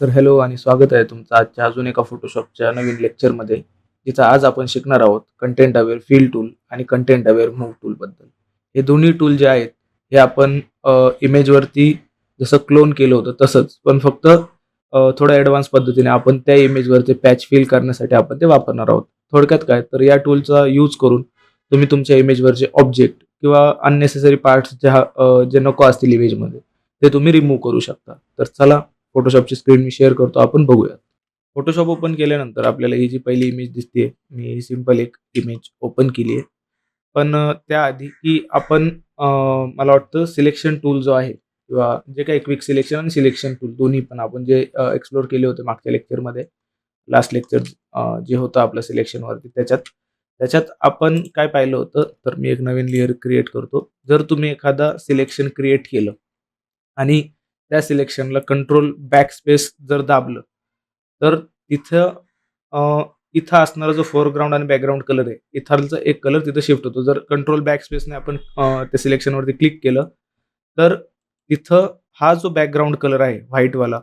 तर हॅलो आणि स्वागत आहे तुमचं आजच्या अजून एका फोटोशॉपच्या नवीन लेक्चरमध्ये जिथं आज आपण शिकणार आहोत कंटेंट अवेअर फील टूल आणि कंटेंट अवेअर मूव्ह टूलबद्दल हे दोन्ही टूल जे आहेत हे आपण इमेजवरती जसं क्लोन केलं होतं तसंच पण फक्त थोडं थोड्या ॲडव्हान्स पद्धतीने आपण त्या इमेजवरती पॅच फील करण्यासाठी आपण ते वापरणार आहोत. थोडक्यात काय तर या टूलचा यूज करून तुम्ही तुमच्या इमेजवरचे ऑब्जेक्ट किंवा अननेसेसरी पार्ट्स ज्या जे नको असतील इमेजमध्ये ते तुम्ही रिमूव्ह करू शकता. तर चला फोटोशॉपची स्क्रीन मी शेअर करतो आपण बघूयात. फोटोशॉप ओपन केल्यानंतर आपल्याला ही जी पहिली इमेज दिसते मी सिंपल एक इमेज ओपन केली आहे. पण त्याआधी की आपण मला वाटतं सिलेक्शन टूल जो आहे किंवा जे काही क्विक सिलेक्शन आणि सिलेक्शन टूल दोन्ही पण आपण जे एक्सप्लोर केले होते मागच्या लेक्चरमध्ये लास्ट लेक्चर जे होतं आपलं सिलेक्शनवरती त्याच्यात त्याच्यात आपण काय पाहिलं होतं तर मी एक नवीन लेअर क्रिएट करतो. जर तुम्ही एखादा सिलेक्शन क्रिएट केलं आणि त्या सिलेक्शनला कंट्रोल बॅक स्पेस जर दाबलं तर तिथं इथं असणारा जो फोरग्राऊंड आणि बॅकग्राऊंड कलर आहे इथालचा एक कलर तिथं शिफ्ट होतो. जर कंट्रोल बॅक स्पेसने आपण त्या सिलेक्शनवरती क्लिक केलं तर तिथं हा जो बॅकग्राऊंड कलर आहे व्हाईटवाला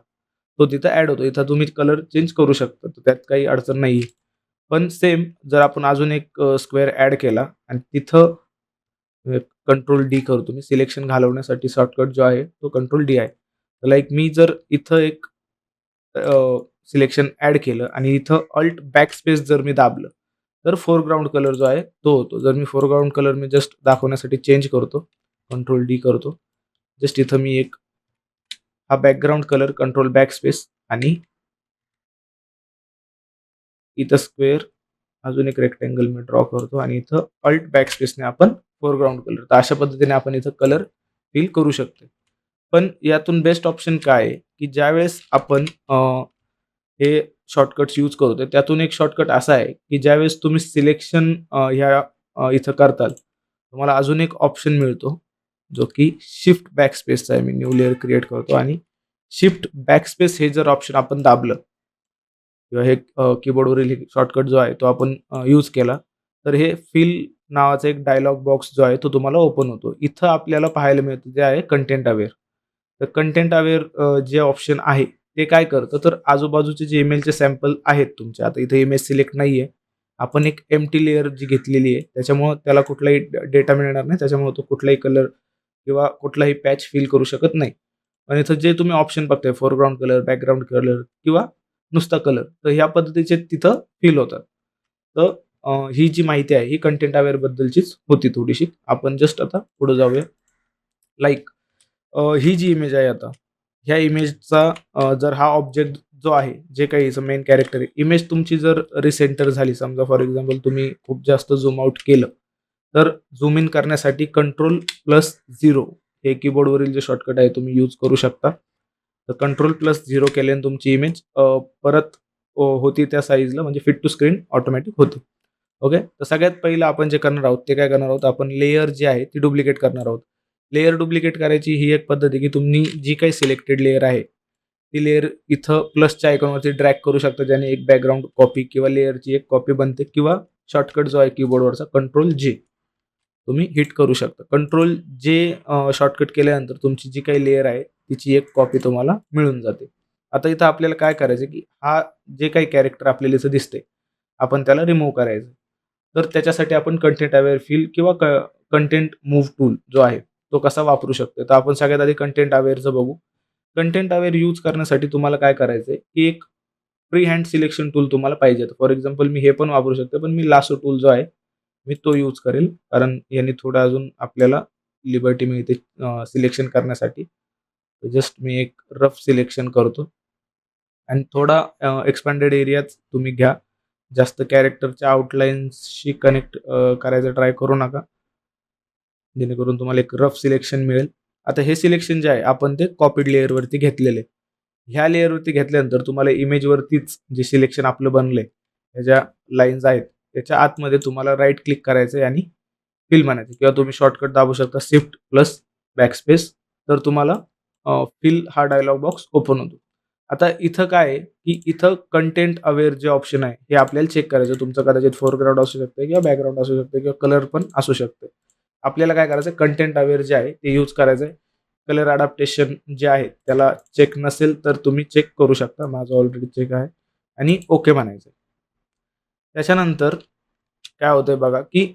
तो तिथं ॲड होतो. इथं तुम्ही कलर चेंज करू शकता तर त्यात काही अडचण नाही पण सेम जर आपण अजून एक स्क्वेअर ॲड केला आणि तिथं कंट्रोल डी करतो. मी सिलेक्शन घालवण्यासाठी शॉर्टकट जो आहे तो कंट्रोल डी आहे. लाईक मी जर इथं एक सिलेक्शन ऍड केलं आणि इथं अल्ट बॅक स्पेस जर मी दाबलं तर फोरग्राऊंड कलर जो आहे तो होतो. जर मी फोरग्राऊंड कलर मी जस्ट दाखवण्यासाठी चेंज करतो कंट्रोल डी करतो जस्ट इथं मी एक हा background colour control back space आणि इथं स्क्वेअर अजून एक रेक्टँगल मी ड्रॉ करतो आणि इथं अल्ट बॅक स्पेसने आपण फोरग्राऊंड कलर तर अशा पद्धतीने आपण इथं कलर फिल करू शकतो पण यातून बेस्ट ऑप्शन काय आहे? की ज्यावेळेस आपण हे शॉर्टकट्स यूज करतो त्यातून एक शॉर्टकट असा आहे की ज्यावेळेस तुम्ही सिलेक्शन ह्या इथं करताल तुम्हाला अजून एक ऑप्शन मिळतो जो की शिफ्ट बॅक स्पेसचा आहे. मी न्यू लेअर क्रिएट करतो आणि शिफ्ट बॅक स्पेस हे जर ऑप्शन आपण दाबलं किंवा हे कीबोर्डवरील शॉर्टकट जो आहे तो आपण यूज केला तर हे फिल नावाचा एक डायलॉग बॉक्स जो आहे तो तुम्हाला ओपन होतो. इथं आपल्याला पाहायला मिळतं जे आहे कंटेंट अवेअर तर कंटेंट अवेअर जे ऑप्शन आहे ते काय करतं? तर आजूबाजूचे जे ईमेलचे सॅम्पल आहेत तुमचे आता इथे इमेज सिलेक्ट नाही आहे आपण एक एम टी लेअर जी घेतलेली आहे त्याच्यामुळं त्याला कुठलाही डेटा मिळणार नाही. त्याच्यामुळे तो कुठलाही कलर किंवा कुठलाही पॅच फील करू शकत नाही. आणि इथं जे तुम्ही ऑप्शन बघताय फोरग्राऊंड कलर बॅकग्राऊंड कलर किंवा नुसता कलर तर ह्या पद्धतीचे तिथं फील होतात. तर ही जी माहिती आहे ही कंटेंट अवेअरबद्दलचीच होती थोडीशी. आपण जस्ट आता पुढे जाऊया. लाईक ही जी इमेज आहे आता ह्या इमेजचा जर हा ऑब्जेक्ट जो आहे जे काही मेन कॅरेक्टर आहे इमेज तुमची जर रिसेंटर झाली समजा फॉर एक्झाम्पल तुम्ही खूप जास्त झूम आउट केलं तर झूम इन करण्यासाठी कंट्रोल प्लस झिरो हे कीबोर्डवरील जे शॉर्टकट आहे तुम्ही यूज करू शकता. तर कंट्रोल प्लस झिरो केल्याने तुमची इमेज परत होती त्या साईजला म्हणजे फिट टू स्क्रीन ऑटोमॅटिक होते. ओके तर सगळ्यात पहिलं आपण जे करणार आहोत ते काय करणार आहोत आपण लेयर जी आहे ती डुप्लिकेट करणार आहोत. लेयर डुप्लिकेट करायची ही एक पद्धत आहे की तुम्ही जी काही सिलेक्टेड लेयर आहे ती लेयर इथं प्लसच्या आयकॉनवरती ड्रॅग करू शकता ज्याने एक बॅकग्राऊंड कॉपी किंवा लेअरची एक कॉपी बनते किंवा शॉर्टकट जो आहे कीबोर्डवरचा कंट्रोल जे तुम्ही हिट करू शकता. कंट्रोल जे शॉर्टकट केल्यानंतर तुमची जी काही लेअर आहे तिची एक कॉपी तुम्हाला मिळून जाते. आता इथं आपल्याला काय करायचं की हा जे काही कॅरेक्टर आपल्याला इथं दिसते आपण त्याला रिमूव्ह करायचं. तर त्याच्यासाठी आपण कंटेंट अवेअर फील किंवा क कंटेंट मूव्ह टूल जो आहे तो कसा वापरू शकतो तर आपण सगळ्यात आधी कंटेंट अवेअरचं बघू. कंटेंट अवेअर यूज करण्यासाठी तुम्हाला काय करायचं आहे की एक फ्री हँड सिलेक्शन टूल तुम्हाला पाहिजे. फॉर एक्झाम्पल मी हे पण वापरू शकते पण मी लासो टूल जो आहे मी तो यूज करेल. कारण याने थोडं अजून आपल्याला लिबर्टी मिळते सिलेक्शन करण्यासाठी. जस्ट मी एक रफ सिलेक्शन करतो. आणि थोडा एक्सपांडेड एरियाच तुम्ही घ्या. जास्त कॅरेक्टरच्या आउटलाईन्सशी कनेक्ट करायचं ट्राय करू नका. जेणेकरून तुम्हाला एक रफ सिलेक्शन मिळेल. आता हे सिलेक्शन जे आहे आपण ते कॉपीड लेअरवरती घेतलेले. ह्या लेअरवरती घेतल्यानंतर तुम्हाला इमेजवरतीच जे सिलेक्शन आपलं बनलंय ह्या ज्या लाईन्स आहेत त्याच्या आतमध्ये तुम्हाला राईट क्लिक करायचं आहे आणि फिल म्हणायचं. किंवा तुम्ही शॉर्टकट दाबू शकता शिफ्ट प्लस बॅकस्पेस तर तुम्हाला फिल हा डायलॉग बॉक्स ओपन होतो. आता इथं काय आहे की इथं कंटेंट अवेअर जे ऑप्शन आहे हे आपल्याला चेक करायचं. तुमचं कदाचित फोरग्राऊंड असू शकते किंवा बॅकग्राऊंड असू शकते किंवा कलर पण असू शकते आपल्याला काय करायचं कंटेंट अवेअर जे आहे ते यूज करायचं आहे कलर अडॅप्टेशन जे आहे त्याला चेक नसेल तर तुम्ही चेक करू शकता. माझं ऑलरेडी चेक आहे. आणि ओके म्हणायचं त्याच्यानंतर काय होतंय बघा की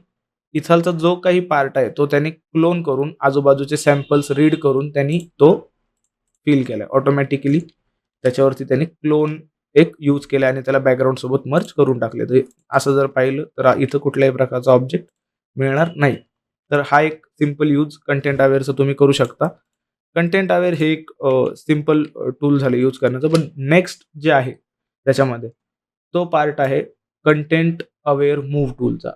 इथलचा जो काही पार्ट आहे तो त्यांनी क्लोन करून आजूबाजूचे सॅम्पल्स रीड करून त्यांनी तो फिल केला ऑटोमॅटिकली त्याच्यावरती त्यांनी क्लोन एक यूज केला आणि त्याला बॅकग्राऊंड सोबत मर्ज करून टाकले तर असं जर पाहिलं तर इथं कुठल्याही प्रकारचा ऑब्जेक्ट मिळणार नाही. तर हा एक सिंपल यूज कंटेंट अवेअरचं तुम्ही करू शकता. कंटेंट अवेअर हे एक सिंपल टूल झालं यूज करण्याचं. पण नेक्स्ट जे आहे त्याच्यामध्ये तो पार्ट आहे कंटेंट अवेअर मूव्ह टूलचा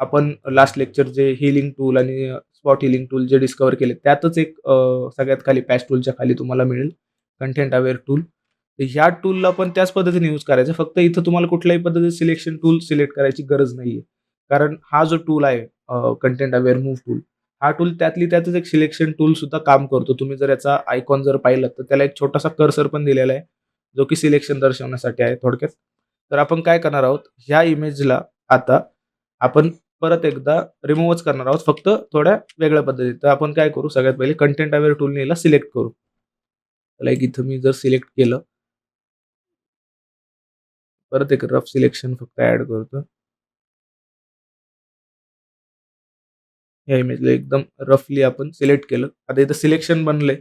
आपण लास्ट लेक्चर जे हिलिंग टूल आणि स्पॉट हिलिंग टूल जे डिस्कवर केले त्यातच एक सगळ्यात खाली पॅच टूलच्या खाली तुम्हाला मिळेल. कंटेंट अवेअर टूल ह्या टूलला पण त्याच पद्धतीने यूज करायचं. फक्त इथं तुम्हाला कुठल्याही पद्धतीने सिलेक्शन टूल सिलेक्ट करायची गरज नाही आहे कारण हा जो टूल आहे कंटेंट अवेअर मूव्ह टूल हा टूल त्यातली त्यातच एक सिलेक्शन टूल सुद्धा काम करतो. तुम्ही जर याचा आयकॉन जर पाहिलं तर त्याला एक छोटासा कर्सर पण दिलेला आहे जो की सिलेक्शन दर्शवण्यासाठी आहे थोडक्यात. तर आपण काय करणार आहोत? ह्या इमेजला आता आपण परत एकदा रिमूव्हच करणार आहोत फक्त थोड्या वेगळ्या पद्धतीत. तर आपण काय करू? सगळ्यात पहिले कंटेंट अवेअर टूलने याला सिलेक्ट करू. लाईक इथं मी जर सिलेक्ट केलं. परत एक रफ सिलेक्शन फक्त ऍड करतो. या इमेजला एकदम रफली आपण सिलेक्ट केलं. आता इथं सिलेक्शन बनलंय.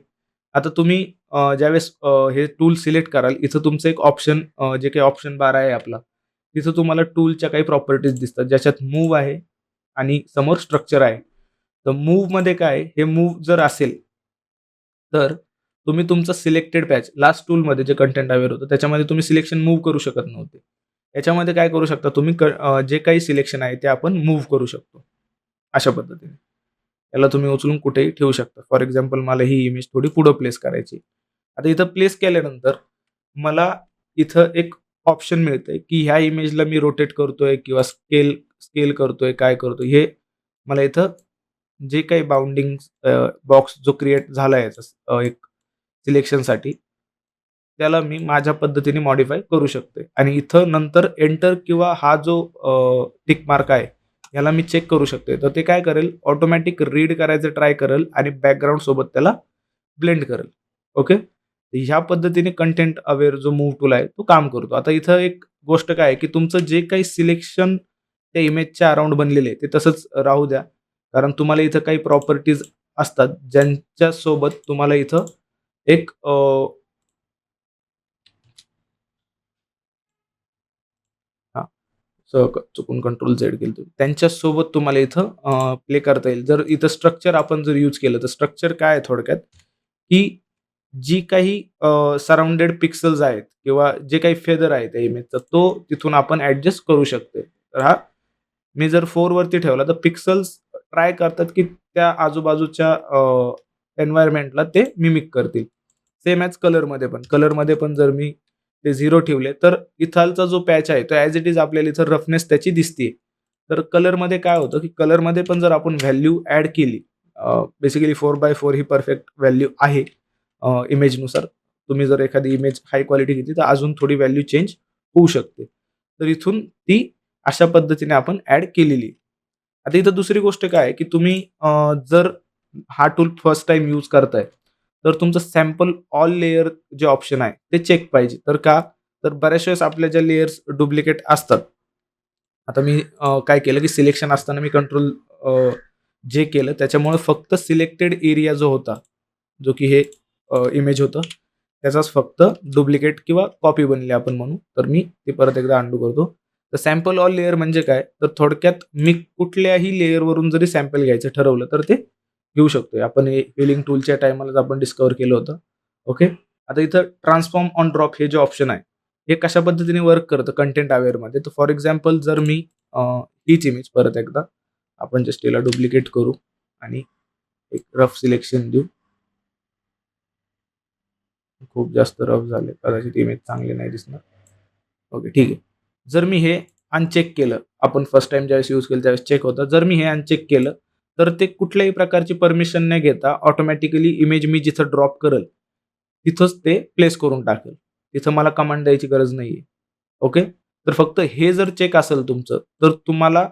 आता तुम्ही ज्यावेळेस हे टूल सिलेक्ट कराल इथं तुमचं एक ऑप्शन जे काही ऑप्शन बार आहे आपला तिथं तुम्हाला टूलच्या काही प्रॉपर्टीज दिसतात. ज्याच्यात मूव आहे आणि समोर स्ट्रक्चर आहे. तर मूवमध्ये काय हे मूव जर असेल तर तुम्ही तुमचं सिलेक्टेड पॅच लास्ट टूलमध्ये जे कंटेंट अवेअर होतं त्याच्यामध्ये तुम्ही सिलेक्शन मूव्ह करू शकत नव्हते. याच्यामध्ये काय करू शकता तुम्ही क- जे काही सिलेक्शन आहे ते आपण मूव्ह करू शकतो. अशा पद्धतीने. याला तुम्ही उचलून कुठेही ठेवू शकता. फॉर एक्झाम्पल मला ही इमेज थोडी पुढं प्लेस करायची आता इथं प्लेस केल्यानंतर मला इथं एक ऑप्शन मिळतंय की ह्या इमेजला मी रोटेट करतोय किंवा स्केल स्केल करतोय काय करतोय हे मला इथं जे काही बाउंडिंग बॉक्स जो क्रिएट झाला याचा एक सिलेक्शनसाठी त्याला मी माझ्या पद्धतीने मॉडीफाय करू शकते आणि इथं नंतर एंटर किंवा हा जो टिक मार्क आहे याला मी चेक करू शकते तर ते काय करेल? ऑटोमॅटिक रीड करायचं ट्राय करेल आणि बॅकग्राऊंड सोबत त्याला ब्लेंड करेल. ओके ह्या पद्धतीने कंटेंट अवेअर जो मूव्ह टूल आहे तो काम करतो. आता इथं एक गोष्ट काय आहे की तुमचं जे काही सिलेक्शन त्या इमेजच्या अराउंड बनलेले आहे ते तसंच राहू द्या. कारण तुम्हाला इथं काही प्रॉपर्टीज असतात ज्यांच्यासोबत तुम्हाला इथं एक अं, हा स- क- चुकून कंट्रोल झेड केलं तुम्ही. त्यांच्यासोबत तुम्हाला इथं प्ले करता येईल. जर इथं स्ट्रक्चर आपण जर यूज केलं तर स्ट्रक्चर काय आहे थोडक्यात? की जी काही सराउंडेड पिक्सल्स आहेत किंवा जे काही फेदर आहेत त्या इमेजचा तो तिथून आपण ॲडजस्ट करू शकते. तर हा मी जर फोर वरती ठेवला तर पिक्सल्स ट्राय करतात की त्या आजूबाजूच्या एन्व्हायरमेंटला ते मिमिक करतील. सेम ॲज कलरमध्ये पण. कलरमध्ये पण जर मी ते झिरो ठेवले. तर इथालचा जो पॅच आहे तो ॲज इट इज आपल्याला इथं रफनेस त्याची दिसते तर कलरमध्ये काय होतं की कलरमध्ये पण जर आपण व्हॅल्यू ॲड केली बेसिकली फोर बाय फोर ही परफेक्ट व्हॅल्यू आहे इमेजनुसार तुम्ही जर एखादी इमेज हाय क्वालिटी घेतली तर अजून थोडी व्हॅल्यू चेंज होऊ शकते. तर इथून ती अशा पद्धतीने आपण ॲड केलेली आता इथं दुसरी गोष्ट काय आहे की तुम्ही जर हा टूल फर्स्ट टाइम यूज करताय तर तुमचं सॅम्पल ऑल लेयर जे ऑप्शन आहे ते चेक पाहिजे. तर का? तर बऱ्याच वेळेस आपल्या ज्या लेयर्स डुप्लिकेट असतात आता मी काय केलं की सिलेक्शन असताना मी कंट्रोल जे केलं त्याच्यामुळे फक्त सिलेक्टेड एरिया जो होता जो की हे इमेज होतं त्याचाच फक्त डुप्लिकेट किंवा कॉपी बनली आपण म्हणू तर मी ते परत एकदा अंडू करतो. तर सॅम्पल ऑल लेअर म्हणजे काय? तर थोडक्यात मी कुठल्याही लेअरवरून जरी सॅम्पल घ्यायचं ठरवलं तर ते घेऊ शकतो आपण हे हिलिंग टूलच्या टायमालाच आपण डिस्कवर केलं होतं. ओके आता इथं ट्रान्सफॉर्म ऑन ड्रॉप हे जे ऑप्शन आहे हे कशा पद्धतीने वर्क करतं कंटेंट अवेअरमध्ये तर फॉर एक्झाम्पल जर मी हीच इमेज परत एकदा आपण जस्ट याला डुप्लिकेट करू आणि एक रफ सिलेक्शन देऊ. खूप जास्त रफ झाले. कदाचित इमेज चांगली नाही दिसणार. ओके ठीक आहे. जर मी हे अनचेक केलं आपण फर्स्ट टाइम ज्यावेळेस यूज केलं त्यावेळेस चेक होतं. जर मी हे अनचेक केलं तर ते कुठल्याही प्रकारची परमिशन न घेता ऑटोमॅटिकली इमेज मी जिथं ड्रॉप करेल तिथंच ते प्लेस करून टाकेल. तिथं मला कमांड द्यायची गरज नाहीये. ओके तर फक्त हे जर चेक असेल तुमचं तर तुम्हाला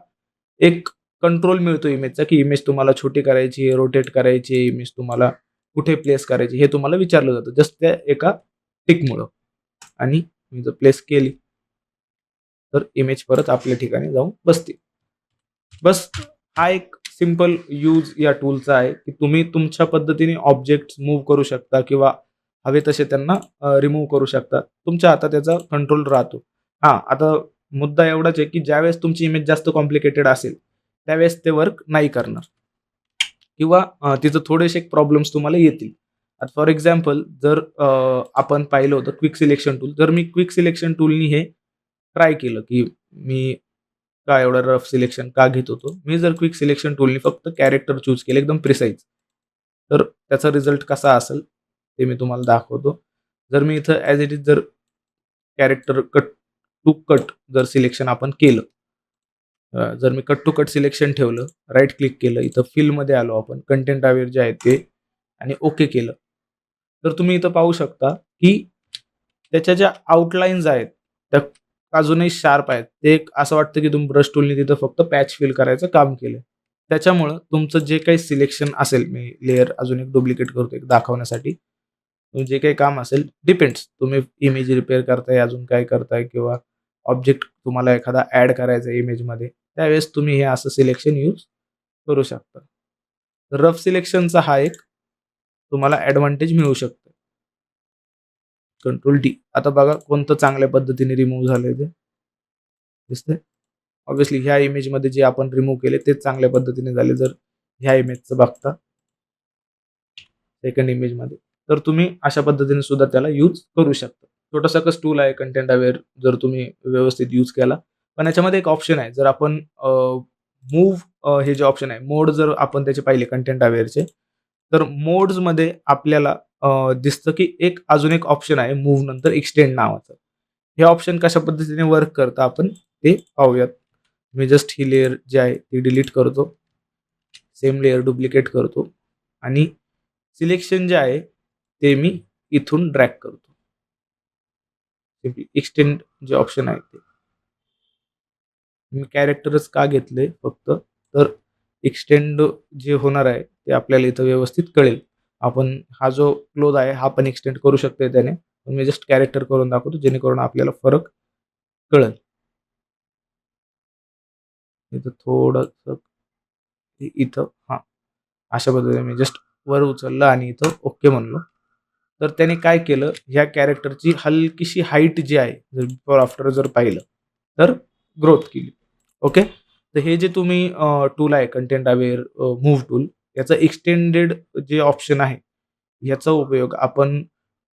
एक कंट्रोल मिळतो इमेजचा की इमेज तुम्हाला छोटी करायची रोटेट करायची इमेज तुम्हाला कुठे प्लेस करायची हे तुम्हाला विचारलं जातं. जस्ट त्या एका टिकमुळं. आणि मी जर प्लेस केली तर इमेज परत आपल्या ठिकाणी जाऊन बसते. बस हा एक सिंपल यूज या टूलचा आहे की तुम्ही तुमच्या पद्धतीने ऑब्जेक्ट मूव्ह करू शकता किंवा हवे तसे त्यांना रिमूव्ह करू शकता. तुमच्या हातात त्याचा कंट्रोल राहतो. हां आता मुद्दा एवढाच आहे की ज्यावेळेस तुमची इमेज जास्त कॉम्प्लिकेटेड असेल त्यावेळेस ते वर्क नाही करणार. किंवा तिथं थोडेसे प्रॉब्लेम्स तुम्हाला येतील. आता फॉर एक्झाम्पल जर आपण पाहिलं होतं क्विक सिलेक्शन टूल जर मी क्विक सिलेक्शन टूलनी हे ट्राय केलं की मी का एवढं रफ सिलेक्शन का घेत होतो? मी जर क्विक सिलेक्शन टूलनी फक्त कॅरेक्टर चूज केले एकदम प्रिसाईज तर त्याचा रिझल्ट कसा असेल ते मी तुम्हाला दाखवतो. जर मी इथं ॲज इट इज जर कॅरेक्टर कट टू कट जर सिलेक्शन आपण केलं जर मी कट टू कट सिलेक्शन ठेवलं राईट क्लिक केलं इथं फिलमध्ये आलो आपण कंटेंट अवेअर जे आहे ते आणि ओके केलं. तर तुम्ही इथं पाहू शकता की त्याच्या ज्या आउटलाईन्स आहेत त्या अजूनही शार्प आहेत. ते एक असं वाटतं की तुम्ही ब्रश टूलने तिथं फक्त पॅच फिल करायचं काम केलं त्याच्यामुळं तुमचं जे काही सिलेक्शन असेल मी लेअर अजून एक डुप्लिकेट करतो एक दाखवण्यासाठी. जे काही काम असेल डिपेंड्स. तुम्ही इमेज रिपेअर करताय अजून काय करताय किंवा ऑब्जेक्ट तुम्हाला एखादा ॲड करायचा आहे इमेजमध्ये त्यावेळेस तुम्ही हे असं सिलेक्शन यूज करू शकता. रफ सिलेक्शनचा हा एक तुम्हाला ॲडव्हान्टेज मिळू शकतो. कंट्रोल डी आता बघा कोणतं चांगल्या पद्धतीने रिमूव्ह झालंय ते. दिसतंय? ऑब्विसली ह्या इमेजमध्ये जे आपण रिमूव्ह केले तेच चांगल्या पद्धतीने झाले. जर ह्या इमेजचं बघता सेकंड इमेजमध्ये तर तुम्ही अशा पद्धतीने सुद्धा त्याला यूज करू शकता. छोटासा कस टूल आहे कंटेंट अवेअर जर तुम्ही व्यवस्थित यूज केला. पण याच्यामध्ये एक ऑप्शन आहे. जर आपण मूव्ह हे जे ऑप्शन आहे मोड जर आपण त्याचे पाहिले कंटेंट अवेअरचे तर मोड्समध्ये आपल्याला दिसतं की एक अजून एक ऑप्शन आहे मूव्ह नंतर एक्सटेंड नावाचं. हे ऑप्शन कशा पद्धतीने वर्क करतं आपण ते पाहूयात. मी जस्ट ही लेअर जी आहे ती डिलीट करतो. सेम लेअर डुप्लिकेट करतो. आणि सिलेक्शन जे आहे ते मी इथून ड्रॅग करतो. एक्सटेंड जे ऑप्शन आहे ते. मी कॅरेक्टरच का घेतले फक्त तर एक्सटेंड जे होणार आहे ते आपल्याला इथं व्यवस्थित कळेल. आपण हा जो क्लोज आहे हा पण एक्सटेंड करू शकतो त्याने. पण मी जस्ट कॅरेक्टर करून दाखवतो जेणेकरून आपल्याला फरक कळेल. इथं थोडंसं इथं हा. अशा पद्धतीने मी जस्ट वर उचललं आणि इथं ओके म्हणलो. तर त्याने काय केलं ह्या कॅरेक्टरची हलकीशी हाईट जी आहे जर बिफोर आफ्टर जर पाहिलं तर ग्रोथ केली. ओके तर हे जे तुम्ही टूल आहे कंटेंट अवेअर मूव्ह टूल याचं एक्सटेंडेड जे ऑप्शन आहे याचा उपयोग आपण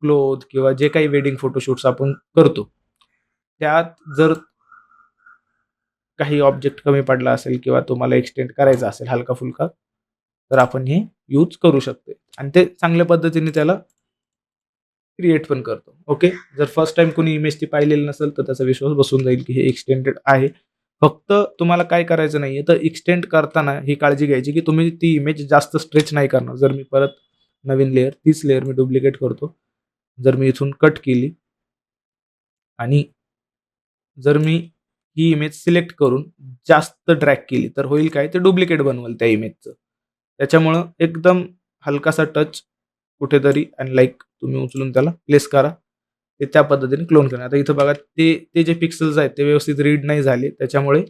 क्लोथ किंवा जे काही वेडिंग फोटोशूट्स आपण करतो. त्यात जर काही ऑब्जेक्ट कमी पडला असेल किंवा तुम्हाला एक्सटेंड करायचा असेल हलका फुलका तर आपण हे यूज करू शकतो. आणि ते चांगल्या पद्धतीने त्याला क्रिएट पण करतो. ओके जर फर्स्ट टाइम कोणी इमेज ती पाहिलेली नसेल तर त्याचा विश्वास बसून जाईल की हे एक्सटेंडेड आहे. फक्त तुम्हाला काय करायचं नाहीये तर एक्सटेंड करताना ही काळजी घ्यायची की तुम्ही ती इमेज जास्त स्ट्रेच नाही करणार. जर मी परत नवीन लेअर तीच लेअर मी डुप्लिकेट करतो जर मी इथून कट केली आणि जर मी ही इमेज सिलेक्ट करून जास्त ड्रॅग केली तर होईल काय? ते डुप्लिकेट बनवेल त्या इमेजचं त्याच्यामुळं एकदम हलकासा टच कुठेतरी आणि लाईक तुम्ही उचलून त्याला प्लेस करा. ते त्या पद्धतीने क्लोन करा आता इथं बघा ते ते जे पिक्सल्स आहेत ते व्यवस्थित रीड नाही झाले. त्याच्यामुळे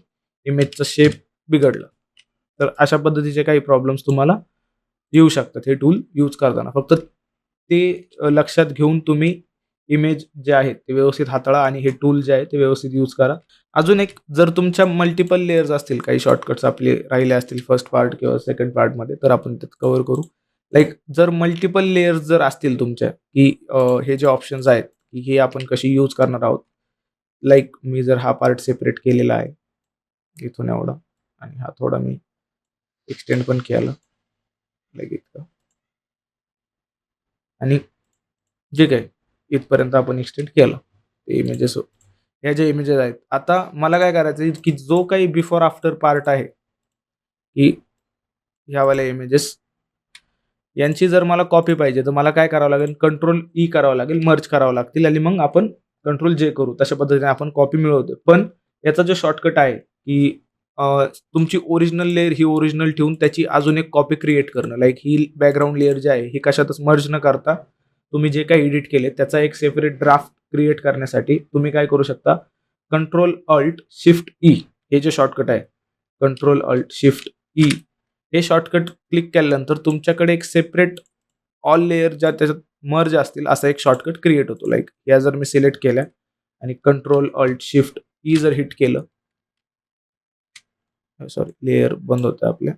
इमेजचं शेप बिघडलं. तर अशा पद्धतीचे काही प्रॉब्लेम्स तुम्हाला येऊ शकतात. हे टूल यूज करताना. फक्त ते लक्षात घेऊन तुम्ही इमेज जे आहेत ते व्यवस्थित हाताळा आणि हे टूल जे आहे ते व्यवस्थित यूज करा. अजून एक जर तुमच्या मल्टिपल लेयर्स असतील काही शॉर्टकट्स आपले राहिले असतील फर्स्ट पार्ट किंवा सेकंड पार्टमध्ये तर आपण त्यात कव्हर करू. लाईक जर मल्टिपल लेयर्स जर असतील तुमच्या की हे जे ऑप्शन्स आहेत की हे आपण कशी यूज करणार आहोत. लाईक मी जर हा पार्ट सेपरेट केलेला आहे इथून एवढा आणि हा थोडा मी एक्सटेंड पण केला. लाईक इतकं आणि जे काय इथपर्यंत आपण एक्सटेंड केलं ते इमेजेस हो. ह्या ज्या इमेजेस आहेत आता मला काय करायचं आहे की जो काही बिफोर आफ्टर पार्ट आहे की ह्यावाल्या इमेजेस यांची जर मला कॉपी पाहिजे तर मला काय करावं लागेल? कंट्रोल ई e करावं लागेल मर्ज करावं लागतील आणि मग आपण कंट्रोल जे करू. तशा पद्धतीने आपण कॉपी मिळवतो पण याचा जो शॉर्टकट आहे की तुमची ओरिजिनल लेअर ही ओरिजिनल ठेवून त्याची अजून एक कॉपी क्रिएट करणं. लाईक ही बॅकग्राऊंड लेअर जी आहे, ही कशातच मर्ज न करता तुम्ही जे काही एडिट केले त्याचा एक सेपरेट ड्राफ्ट क्रिएट करण्यासाठी तुम्ही काय करू शकता, कंट्रोल अल्ट शिफ्ट ई हे जे शॉर्टकट आहे. कंट्रोल अल्ट शिफ्ट ई हे शॉर्टकट क्लिक केल्यानंतर तुमच्याकडे एक सेपरेट ऑल लेयर ज्या त्याच्यात मर्ज असतील असा एक शॉर्टकट क्रिएट होतो. लाईक या जर मी सिलेक्ट केल्या आणि कंट्रोल ऑल्ट शिफ्ट ई जर हिट केलं सॉरी लेयर बंद होतं आपल्या.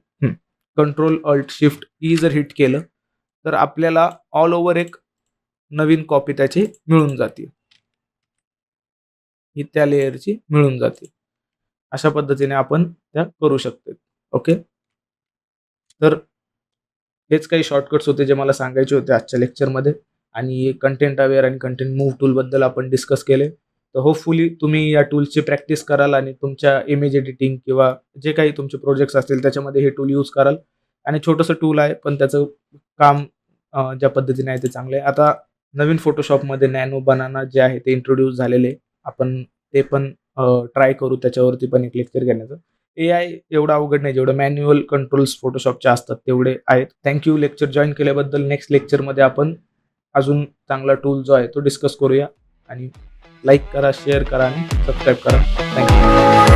कंट्रोल ऑल्ट शिफ्ट ई जर हिट केलं, तर आपल्याला ऑल ओव्हर एक नवीन कॉपी त्याची मिळून जाते. ही त्या लेयरची मिळून जाते. अशा पद्धतीने आपण त्या करू शकतो. ओके. तर हेच काही शॉर्टकट्स होते जे मला सांगायचे होते आजच्या लेक्चरमध्ये आणि कंटेंट अवेअर आणि कंटेंट मूव्ह टूलबद्दल आपण डिस्कस केले. तर होपफुली तुम्ही या टूल्सची प्रॅक्टिस कराल आणि तुमच्या इमेज एडिटिंग किंवा जे काही तुमचे प्रोजेक्ट्स असतील त्याच्यामध्ये हे टूल यूज कराल आणि छोटंसं टूल आहे, पण त्याचं काम ज्या पद्धतीने आहे ते चांगलं आहे. आता नवीन फोटोशॉपमध्ये नॅनो बनाना जे आहे ते इंट्रोड्यूस झालेले आहे. आपण ते पण ट्राय करू त्याच्यावरती पण एक लेक्चर घेण्याचं. ए आय एवढं अवघड नाही जेवढं मॅन्युअल कंट्रोल्स फोटोशॉपचे असतात तेवढे आहेत. थँक यू लेक्चर जॉईन केल्याबद्दल. नेक्स्ट लेक्चरमध्ये आपण अजून चांगला टूल जो आहे तो डिस्कस करूया आणि लाइक करा, शेअर करा आणि सबस्क्राईब करा. थँक्यू